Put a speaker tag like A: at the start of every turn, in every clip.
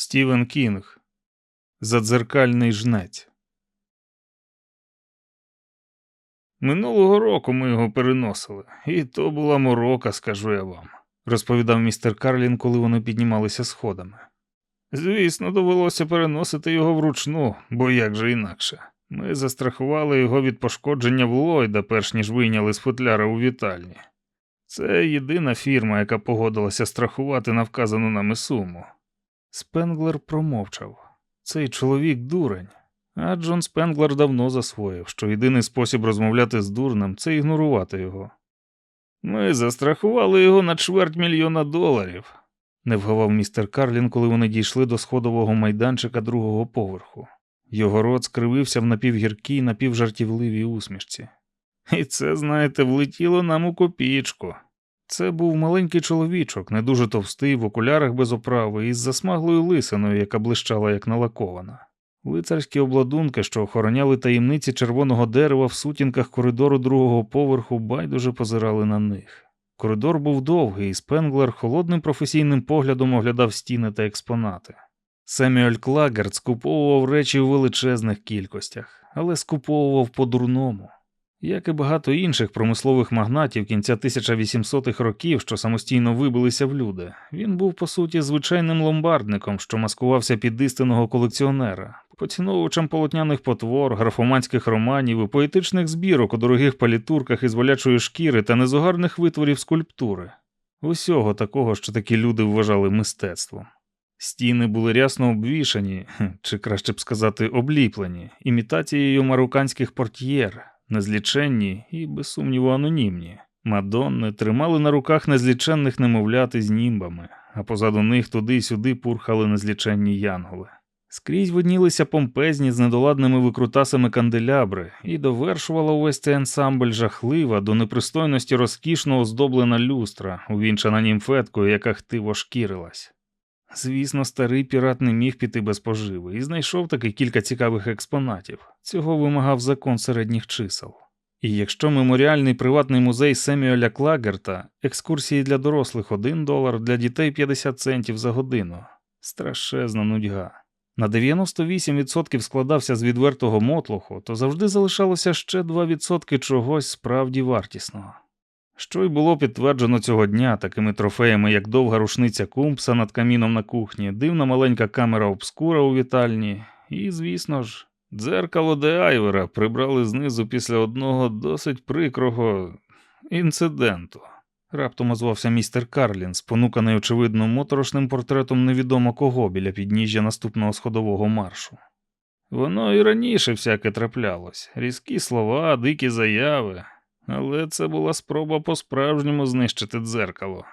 A: Стівен Кінг. Задзеркальний жнець. Минулого року ми його переносили, і то була морока, скажу я вам, розповідав містер Карлін, коли вони піднімалися сходами. Звісно, довелося переносити його вручну, бо як же інакше. Ми застрахували його від пошкодження в Ллойда, перш ніж вийняли з футляра у вітальні. Це єдина фірма, яка погодилася страхувати на вказану нами суму. Спенглер промовчав. Цей чоловік дурень. А Джон Спенглер давно засвоїв, що єдиний спосіб розмовляти з дурнем це ігнорувати його. Ми застрахували його на чверть мільйона доларів, не вгавав містер Карлін, коли вони дійшли до сходового майданчика другого поверху. Його рот скривився в напівгіркій, напівжартівливій усмішці. І це, знаєте, влетіло нам у копійку. Це був маленький чоловічок, не дуже товстий, в окулярах без оправи, із засмаглою лисиною, яка блищала як налакована. Лицарські обладунки, що охороняли таємниці червоного дерева в сутінках коридору другого поверху, байдуже позирали на них. Коридор був довгий, і Спенглер холодним професійним поглядом оглядав стіни та експонати. Семюель Клагерт скуповував речі у величезних кількостях, але скуповував по-дурному. Як і багато інших промислових магнатів кінця 1800-х років, що самостійно вибилися в люди, він був по суті звичайним ломбардником, що маскувався під істинного колекціонера, поціновувачем полотняних потвор, графоманських романів і поетичних збірок у дорогих палітурках із волячої шкіри та незогарних витворів скульптури, усього такого, що такі люди вважали мистецтвом. Стіни були рясно обвішані, чи краще б сказати, обліплені, імітацією марокканських портьєр, незліченні і, без сумніву, анонімні. Мадонни тримали на руках незліченних немовлят із німбами, а позаду них туди й сюди пурхали незліченні янголи. Скрізь виднілися помпезні з недоладними викрутасами канделябри, і довершувала увесь цей ансамбль жахлива до непристойності розкішно оздоблена люстра, увінчана німфеткою, яка хтиво шкірилась. Звісно, старий пірат не міг піти без поживи і знайшов таки кілька цікавих експонатів. Цього вимагав закон середніх чисел. І якщо меморіальний приватний музей Семюеля Клагерта, екскурсії для дорослих 1 долар, для дітей 50 центів за годину, страшезна нудьга. На 98% складався з відвертого мотлуху, то завжди залишалося ще 2% чогось справді вартісного. Що й було підтверджено цього дня такими трофеями, як довга рушниця кумпса над каміном на кухні, дивна маленька камера обскура у вітальні, і, звісно ж, дзеркало де Айвера прибрали знизу після одного досить прикрого інциденту. Раптом озвався містер Карлін, спонуканий, очевидно, моторошним портретом невідомо кого біля підніжжя наступного сходового маршу. Воно і раніше всяке траплялось різкі слова, дикі заяви, але це була спроба по-справжньому знищити дзеркало.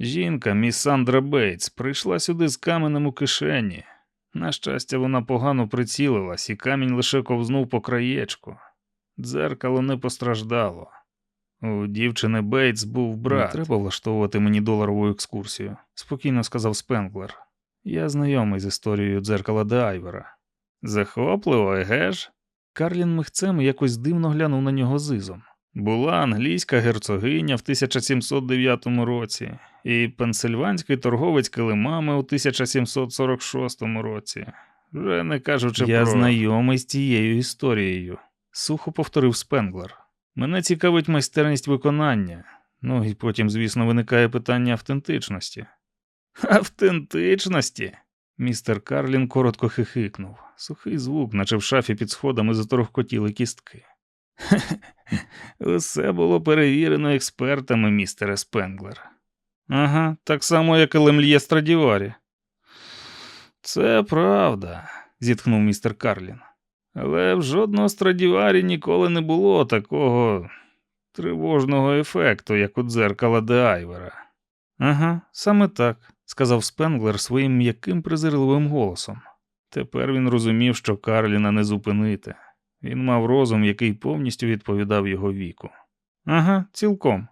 A: Жінка, міс Сандра Бейтс, прийшла сюди з каменем у кишені. На щастя, вона погано прицілилась, і камінь лише ковзнув по краєчку. Дзеркало не постраждало. У дівчини Бейтс був брат. Не треба влаштовувати мені доларову екскурсію, спокійно сказав Спенглер. Я знайомий з історією дзеркала де Айвера. Захопливо, еге ж? Карлін михцем якось дивно глянув на нього зизом. Була англійська герцогиня в 1709 році, і пенсильванський торговець килимами у 1746 році. Вже не кажучи
B: Я
A: про...
B: знайомий з цією історією,
A: сухо повторив Спенглер. Мене цікавить майстерність виконання. Ну і потім, звісно, виникає питання автентичності. Автентичності? Містер Карлін коротко хихикнув. Сухий звук, наче в шафі під сходами заторохкотіли кістки. Усе було перевірено експертами, містере Спенглер. Ага, так само, як і Лемлє Страдіварі. Це правда, зітхнув містер Карлін. Але в жодного Страдіварі ніколи не було такого тривожного ефекту, як у дзеркала де Айвера. Ага, саме так, сказав Спенглер своїм м'яким презирливим голосом. Тепер він розумів, що Карліна не зупинити. Він мав розум, який повністю відповідав його віку. Ага, цілком.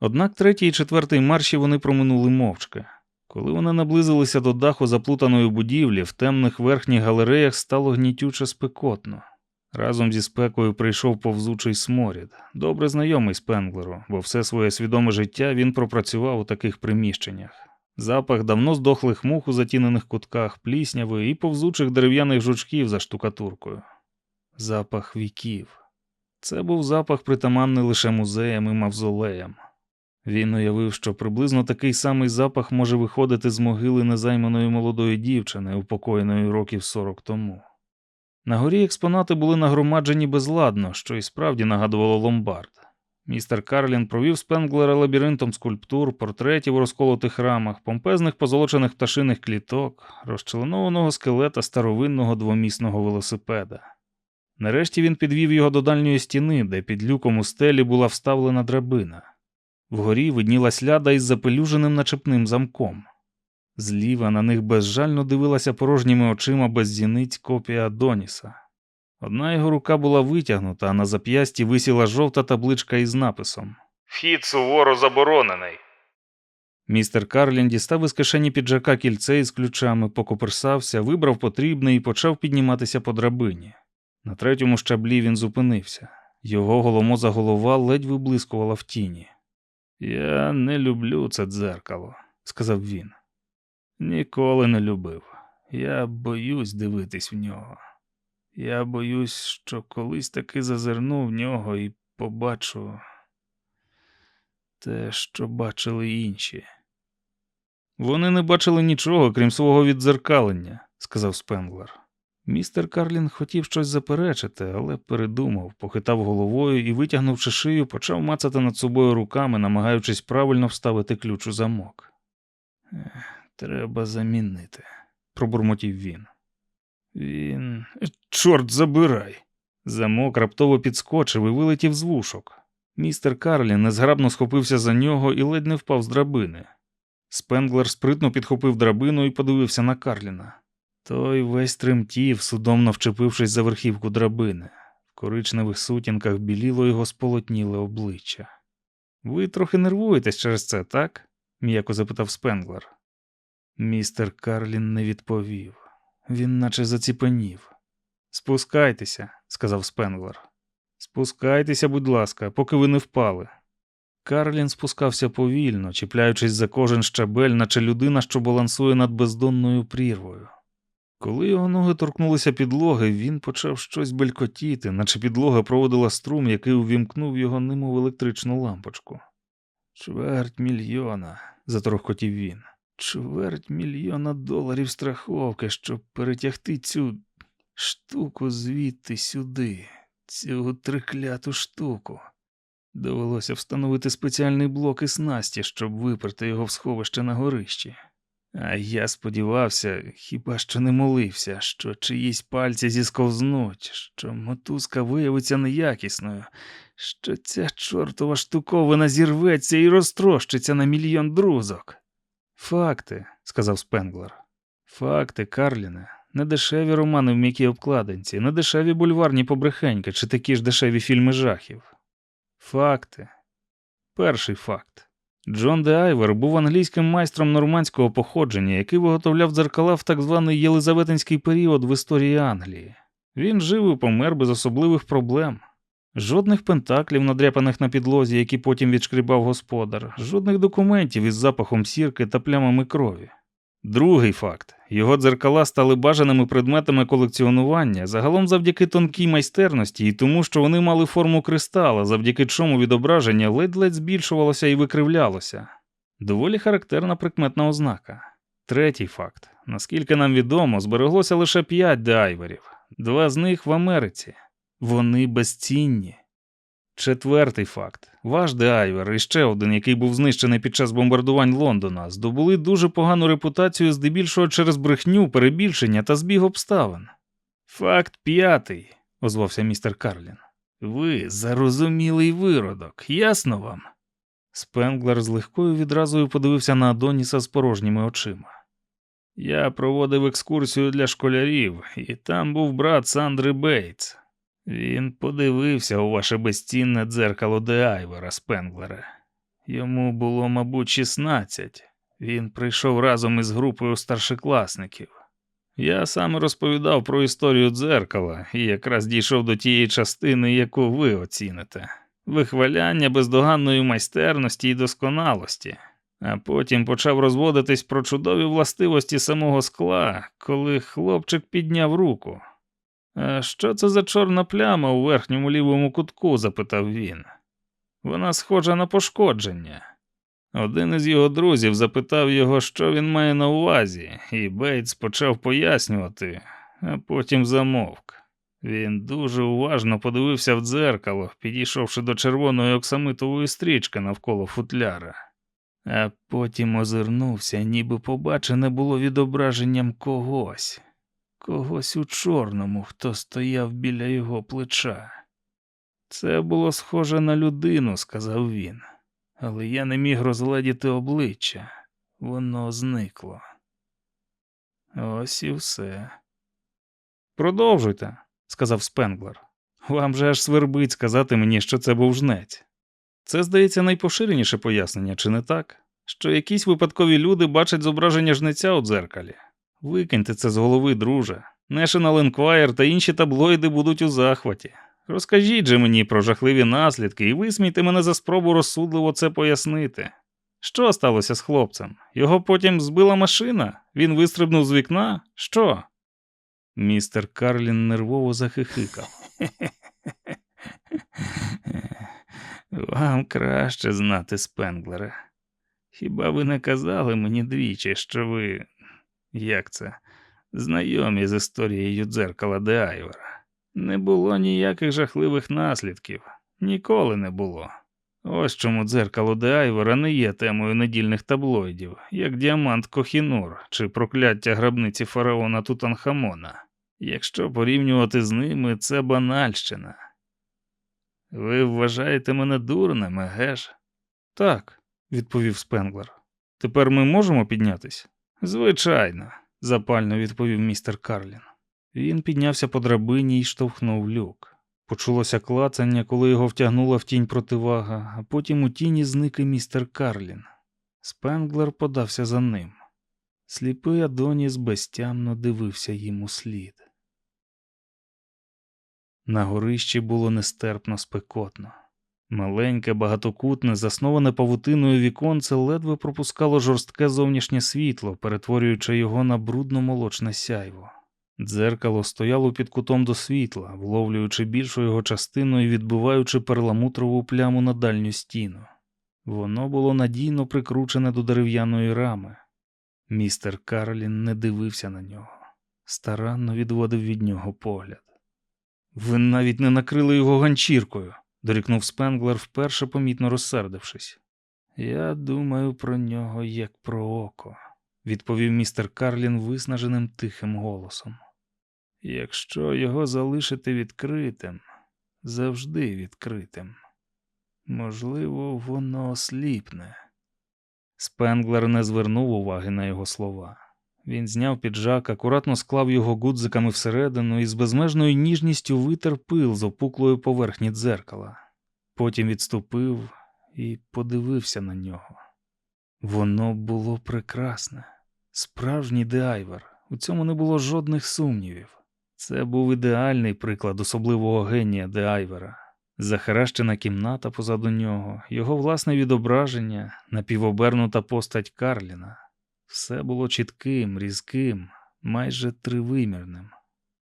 A: Однак третій і четвертий марші вони проминули мовчки. Коли вони наблизилися до даху заплутаної будівлі, в темних верхніх галереях стало гнітюче спекотно. Разом зі спекою прийшов повзучий сморід, добре знайомий Спенглеру, бо все своє свідоме життя він пропрацював у таких приміщеннях. Запах давно здохлих мух у затінених кутках, плісняви і повзучих дерев'яних жучків за штукатуркою. Запах віків. Це був запах притаманний лише музеям і мавзолеям. Він уявив, що приблизно такий самий запах може виходити з могили незайманої молодої дівчини, упокоєної років 40 тому. На горі експонати були нагромаджені безладно, що і справді нагадувало ломбард. Містер Карлін провів Спенглера лабіринтом скульптур, портретів у розколотих рамах, помпезних позолочених пташиних кліток, розчленованого скелета старовинного двомісного велосипеда. Нарешті він підвів його до дальньої стіни, де під люком у стелі була вставлена драбина. Вгорі виднілась ляда із запелюженим начепним замком. Зліва на них безжально дивилася порожніми очима без зіниць копія Доніса. Одна його рука була витягнута, а на зап'ясті висіла жовта табличка із написом Вхід суворо заборонений. Містер Карлін дістав із кишені піджака кільце із ключами, покоперсався, вибрав потрібне і почав підніматися по драбині. На третьому щаблі він зупинився. Його голомоза голова ледь виблискувала в тіні. Я не люблю це дзеркало, сказав він. Ніколи не любив. Я боюсь дивитись в нього. Я боюсь, що колись таки зазирну в нього і побачу те, що бачили інші. Вони не бачили нічого, крім свого віддзеркалення, сказав Спенглер. Містер Карлін хотів щось заперечити, але передумав, похитав головою і, витягнувши шию, почав мацати над собою руками, намагаючись правильно вставити ключ у замок. Треба замінити, пробурмотів він. Він. Чорт забирай. Замок раптово підскочив і вилетів з вушок. Містер Карлін незграбно схопився за нього і ледь не впав з драбини. Спенглер спритно підхопив драбину і подивився на Карліна. Той весь тремтів, судомно вчепившись за верхівку драбини. В коричневих сутінках біліло його сполотніле обличчя. Ви трохи нервуєтесь через це, так? м'яко запитав Спенглер. Містер Карлін не відповів. Він наче заціпенів. Спускайтеся, сказав Спенглер. Спускайтеся, будь ласка, поки ви не впали. Карлін спускався повільно, чіпляючись за кожен щабель, наче людина, що балансує над бездонною прірвою. Коли його ноги торкнулися підлоги, він почав щось белькотіти, наче підлога проводила струм, який увімкнув його немов електричну лампочку. Чверть мільйона, заторохкотів він. Чверть мільйона доларів страховки, щоб перетягти цю штуку звідти сюди, цю трикляту штуку. Довелося встановити спеціальний блок і снасті, щоб виперти його в сховище на горищі. А я сподівався, хіба що не молився, що чиїсь пальці зісковзнуть, що мотузка виявиться неякісною, що ця чортова штуковина зірветься і розтрощиться на мільйон друзок. Факти, сказав Спенглер. Факти, Карліне, не дешеві романи в м'якій обкладинці, не дешеві бульварні побрехеньки чи такі ж дешеві фільми жахів. Факти. Перший факт. Джон Де Айвер був англійським майстром нормандського походження, який виготовляв дзеркала в так званий єлизаветинський період в історії Англії. Він жив і помер без особливих проблем. Жодних пентаклів, надряпаних на підлозі, які потім відшкрібав господар, жодних документів із запахом сірки та плямами крові. Другий факт: його дзеркала стали бажаними предметами колекціонування загалом завдяки тонкій майстерності і тому, що вони мали форму кристала, завдяки чому відображення ледь-ледь збільшувалося і викривлялося. Доволі характерна прикметна ознака. Третій факт: наскільки нам відомо, збереглося лише п'ять дайверів, два з них в Америці. Вони безцінні. Четвертий факт. Ваш Деайвер і ще один, який був знищений під час бомбардувань Лондона, здобули дуже погану репутацію здебільшого через брехню, перебільшення та збіг обставин. Факт п'ятий, озвався містер Карлін. Ви зарозумілий виродок, ясно вам? Спенглер з легкою відразою подивився на Адоніса з порожніми очима. Я проводив екскурсію для школярів, і там був брат Сандри Бейтс. Він подивився у ваше безцінне дзеркало де Айвера Спенглера. Йому було, мабуть, 16. Він прийшов разом із групою старшокласників. Я саме розповідав про історію дзеркала і якраз дійшов до тієї частини, яку ви оціните вихваляння бездоганної майстерності і досконалості. А потім почав розводитись про чудові властивості самого скла, коли хлопчик підняв руку. Що це за чорна пляма у верхньому лівому кутку? запитав він. Вона схожа на пошкодження. Один із його друзів запитав його, що він має на увазі, і Бейтс почав пояснювати, а потім замовк. Він дуже уважно подивився в дзеркало, підійшовши до червоної оксамитової стрічки навколо футляра, а потім озирнувся, ніби побачене було відображенням когось, когось у чорному, хто стояв біля його плеча. Це було схоже на людину, сказав він, але я не міг розгледіти обличчя. Воно зникло. Ось і все. Продовжуйте, сказав Спенглер. Вам же аж свербить сказати мені, що це був жнець. Це, здається, найпоширеніше пояснення, чи не так? Що якісь випадкові люди бачать зображення жнеця у дзеркалі. Викиньте це з голови, друже. National Enquirer та інші таблоїди будуть у захваті. Розкажіть же мені про жахливі наслідки і висмійте мене за спробу розсудливо це пояснити. Що сталося з хлопцем? Його потім збила машина? Він вистрибнув з вікна? Що? Містер Карлін нервово захихикав. Вам краще знати Спенглера. Хіба ви не казали мені двічі, що ви. Як це? Знайомі з історією дзеркала де Айвера? Не було ніяких жахливих наслідків. Ніколи не було. Ось чому дзеркало де Айвера не є темою недільних таблоїдів, як діамант Кохінур чи прокляття гробниці фараона Тутанхамона. Якщо порівнювати з ними, це банальщина. Ви вважаєте мене дурним, еге ж? Так, відповів Спенглер. Тепер ми можемо піднятись? Звичайно, запально відповів містер Карлін. Він піднявся по драбині і штовхнув люк. Почулося клацання, коли його втягнула в тінь противага, а потім у тіні зник і містер Карлін. Спенглер подався за ним. Сліпий Адоніс безтямно дивився їм у слід. На горищі було нестерпно спекотно. Маленьке, багатокутне, засноване павутиною віконце ледве пропускало жорстке зовнішнє світло, перетворюючи його на брудно молочне сяйво. Дзеркало стояло під кутом до світла, вловлюючи більшу його частину і відбиваючи перламутрову пляму на дальню стіну. Воно було надійно прикручене до дерев'яної рами. Містер Карлін не дивився на нього, старанно відводив від нього погляд. Ви навіть не накрили його ганчіркою, дорікнув Спенглер, вперше помітно розсердившись. Я думаю про нього як про око, відповів містер Карлін виснаженим тихим голосом. Якщо його залишити відкритим, завжди відкритим, можливо, воно осліпне. Спенглер не звернув уваги на його слова. Він зняв піджак, акуратно склав його гудзиками всередину і з безмежною ніжністю витер пил з опуклої поверхні дзеркала. Потім відступив і подивився на нього. Воно було прекрасне, справжній деайвер. У цьому не було жодних сумнівів. Це був ідеальний приклад особливого генія деайвера. Захаращена кімната позаду нього, його власне відображення, напівобернута постать Карліна. Все було чітким, різким, майже тривимірним.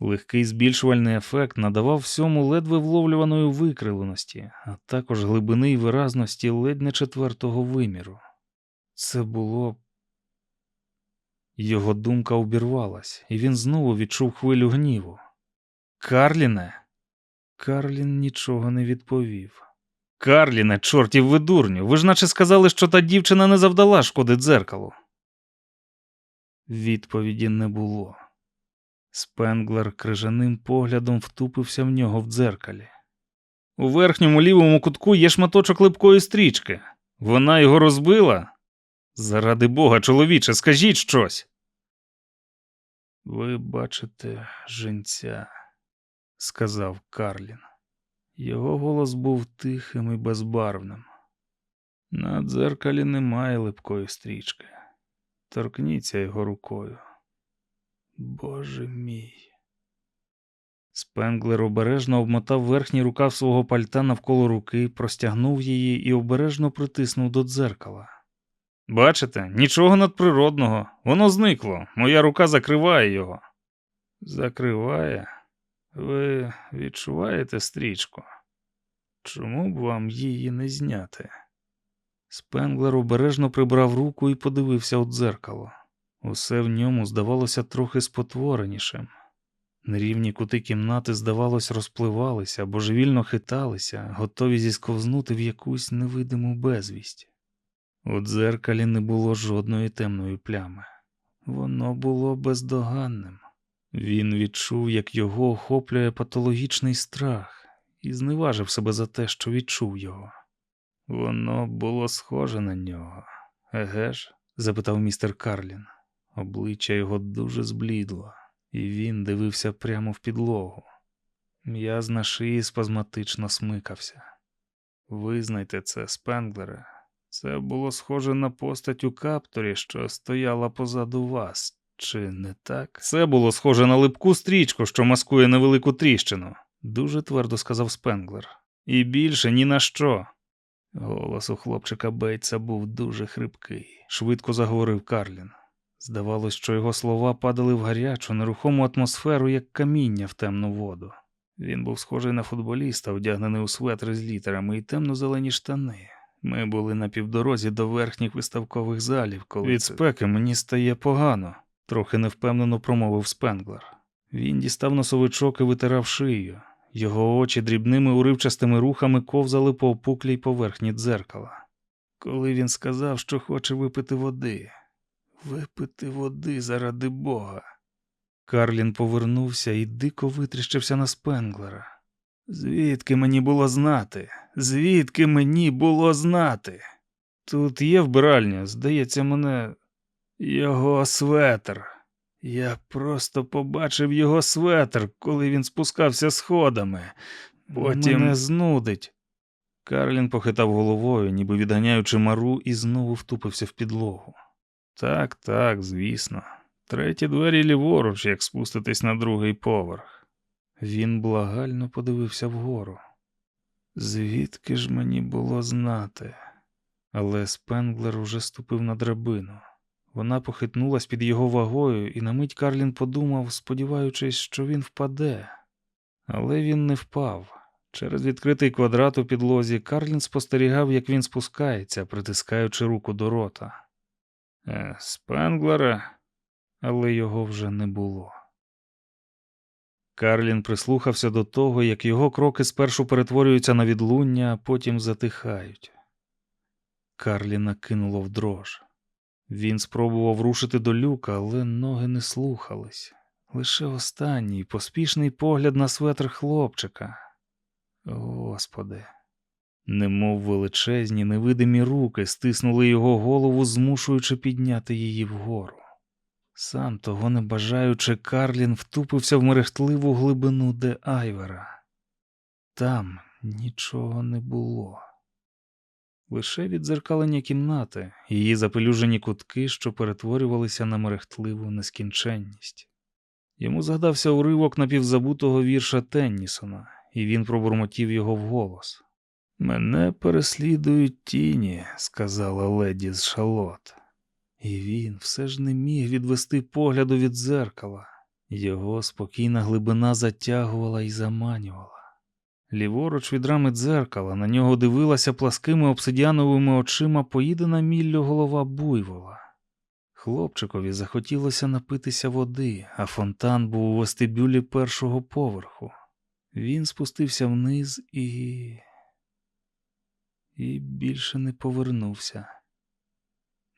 A: Легкий збільшувальний ефект надавав всьому ледве вловлюваної викриленості, а також глибини й виразності ледь не четвертого виміру. Це було. Його думка обірвалась, і він знову відчув хвилю гніву. Карліне. Карлін нічого не відповів. Карліне, чортів ви дурню, ви ж наче сказали, що та дівчина не завдала шкоди дзеркалу. Відповіді не було. Спенглер крижаним поглядом втупився в нього в дзеркалі. У верхньому лівому кутку є шматочок липкої стрічки. Вона його розбила. Заради бога, чоловіче, скажіть щось. Ви бачите женця, сказав Карлін. Його голос був тихим і безбарвним. На дзеркалі немає липкої стрічки. Торкніться його рукою. Боже мій. Спенглер обережно обмотав верхній рукав свого пальта навколо руки, простягнув її і обережно притиснув до дзеркала. Бачите, нічого надприродного. Воно зникло. Моя рука закриває його. Закриває? Ви відчуваєте стрічку? Чому б вам її не зняти? Спенглер обережно прибрав руку і подивився у дзеркало. Усе в ньому здавалося трохи спотворенішим. Нерівні кути кімнати, здавалось, розпливалися, божевільно хиталися, готові зісковзнути в якусь невидиму безвість. У дзеркалі не було жодної темної плями. Воно було бездоганним. Він відчув, як його охоплює патологічний страх, і зневажив себе за те, що відчув його. Воно було схоже на нього. Еге ж? запитав містер Карлін. Обличчя його дуже зблідло, і він дивився прямо в підлогу. М'яз на шиї спазматично смикався. Визнайте це, Спенглере. Це було схоже на постать у капторі, що стояла позаду вас, чи не так? Це було схоже на липку стрічку, що маскує невелику тріщину, дуже твердо сказав Спенглер. І більше ні на що. Голос у хлопчика Бейтса був дуже хрипкий, швидко заговорив Карлін. Здавалось, що його слова падали в гарячу, нерухому атмосферу, як каміння в темну воду. Він був схожий на футболіста, одягнений у светри з літерами і темно-зелені штани. Ми були на півдорозі до верхніх виставкових залів, коли від спеки мені стає погано, трохи невпевнено промовив Спенглер. Він дістав носовичок і витирав шию. Його очі дрібними уривчастими рухами ковзали по опуклій поверхні дзеркала. Коли він сказав, що хоче випити води, випити води заради Бога. Карлін повернувся і дико витріщився на Спенглера. Звідки мені було знати? Звідки мені було знати? Тут є вбиральня, здається, мене його светр. Я просто побачив його светр, коли він спускався сходами. Потім мене знудить. Карлін похитав головою, ніби відганяючи мару, і знову втупився в підлогу. Так, так, звісно. Треті двері ліворуч, як спуститись на другий поверх. Він благально подивився вгору. Звідки ж мені було знати? Але Спенглер уже ступив на драбину. Вона похитнулась під його вагою, і на мить Карлін подумав, сподіваючись, що він впаде. Але він не впав. Через відкритий квадрат у підлозі Карлін спостерігав, як він спускається, притискаючи руку до рота. Е, Спенглера, але його вже не було. Карлін прислухався до того, як його кроки спершу перетворюються на відлуння, а потім затихають. Карліна кинуло в дрож. Він спробував рушити до люка, але ноги не слухались. Лише останній поспішний погляд на светр хлопчика. Господи, немов величезні невидимі руки стиснули його голову, змушуючи підняти її вгору. Сам того не бажаючи, Карлін втупився в мерехтливу глибину де Айвера. Там нічого не було. Лише віддзеркалення кімнати, її запелюжені кутки, що перетворювалися на мерехтливу нескінченність. Йому згадався уривок напівзабутого вірша Теннісона, і він пробурмотів його вголос. Мене переслідують тіні, сказала леді з шалот. І він все ж не міг відвести погляду від дзеркала. Його спокійна глибина затягувала і заманювала. Ліворуч від рами дзеркала на нього дивилася пласкими обсидіановими очима поїдена міллю голова буйвола. Хлопчикові захотілося напитися води, а фонтан був у вестибюлі першого поверху. Він спустився вниз і. і більше не повернувся.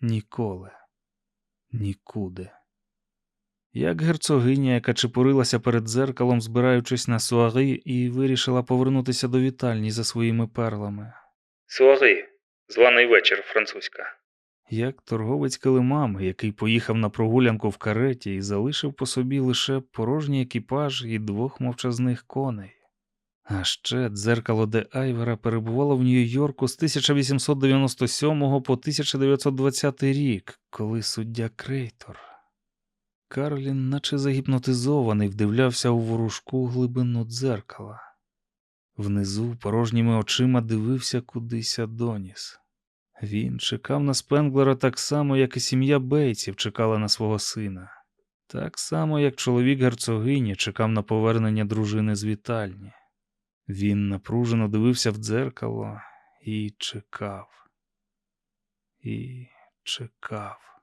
A: Ніколи, нікуди. Як герцогиня, яка чепурилася перед дзеркалом, збираючись на суари, і вирішила повернутися до вітальні за своїми перлами. Суари, званий вечір французька. Як торговець килимами, який поїхав на прогулянку в кареті і залишив по собі лише порожній екіпаж і двох мовчазних коней. А ще дзеркало де Айвера перебувало в Нью-Йорку з 1897 по 1920 рік, коли суддя Крейтор. Карлін, наче загіпнотизований, вдивлявся у ворожку глибину дзеркала. Внизу порожніми очима дивився кудись Адоніс.
B: Він чекав на Спенглера так само, як і сім'я Бейтсів чекала на свого сина. Так само, як чоловік герцогині чекав на повернення дружини з вітальні. Він напружено дивився в дзеркало і чекав. І чекав.